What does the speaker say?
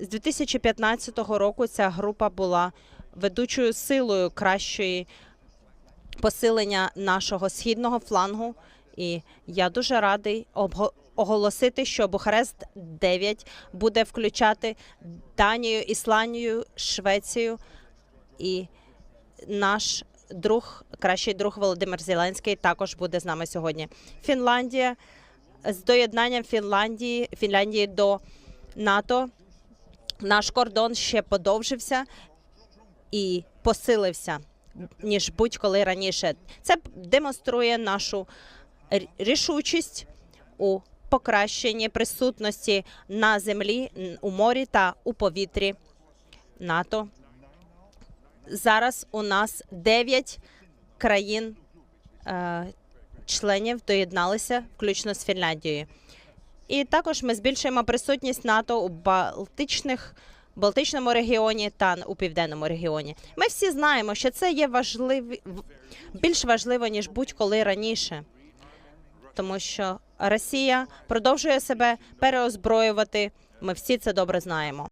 З 2015 року ця група була ведучою силою кращої посилення нашого східного флангу. І я дуже радий оголосити, що Бухарест 9 буде включати Данію, Ісландію, Швецію і наш друг, кращий друг Володимир Зеленський також буде з нами сьогодні. Фінландія з доєднанням Фінляндії, Фінляндії до НАТО. Наш кордон ще подовжився і посилився ніж будь-коли раніше. Це демонструє нашу рішучість у покращенні присутності на землі, у морі та у повітрі НАТО. Зараз у нас 9 країн е, доєдналися, включно з Фінляндією. І також ми збільшуємо присутність НАТО у Балтичних. Балтичному регіоні та у південному регіоні. Ми всі знаємо, що це є важливі більш важливо ніж будь-коли раніше, тому що Росія продовжує себе переозброювати. Ми всі це добре знаємо.